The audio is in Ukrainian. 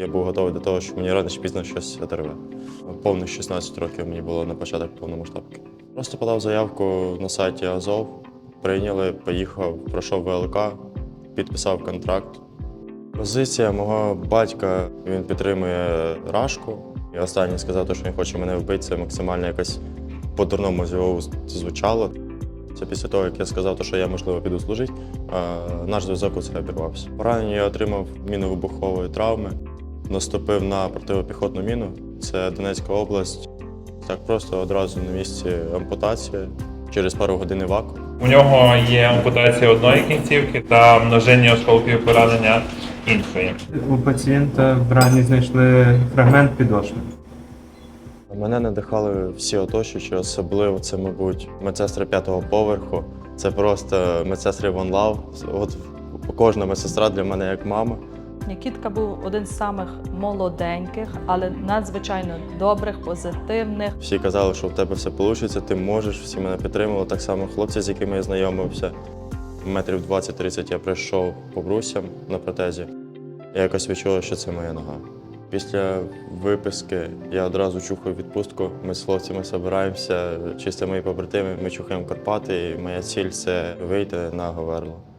Я був готовий до того, що мені рано чи пізно щось оторве. Повних 16 років мені було на початок повномасштабки. Просто подав заявку на сайті Азов, прийняли, поїхав, пройшов ВЛК, підписав контракт. Позиція мого батька він підтримує рашку. І останній сказав, що він хоче мене вбити. Це максимально якось по-дурному звучало. Це після того, як я сказав, що я можливо піду служити, наш зв'язок у це обірвався. Поранення я отримав міновибухової травми, наступив на протипіхотну міну. Це Донецька область. Так просто одразу на місці ампутація. Через пару годин ваку. У нього є ампутація одної кінцівки та множинні осколкові поранення іншої. У пацієнта в рані знайшли фрагмент підошви. Мене надихали всі оточуючі, особливо це, мабуть, медсестри п'ятого поверху. Це просто медсестри One Love. От кожна медсестра для мене як мама. Нікітка був один з самих молоденьких, але надзвичайно добрих, позитивних. Всі казали, що в тебе все вийде, ти можеш, всі мене підтримували. Так само хлопці, з якими я знайомився. Метрів 20-30 я прийшов по брусям на протезі. Я якось відчув, що це моя нога. Після виписки я одразу чухаю відпустку. Ми з хлопцями збираємося, чисто мої побратими, ми чухаємо Карпати, і моя ціль це вийти на Говерло.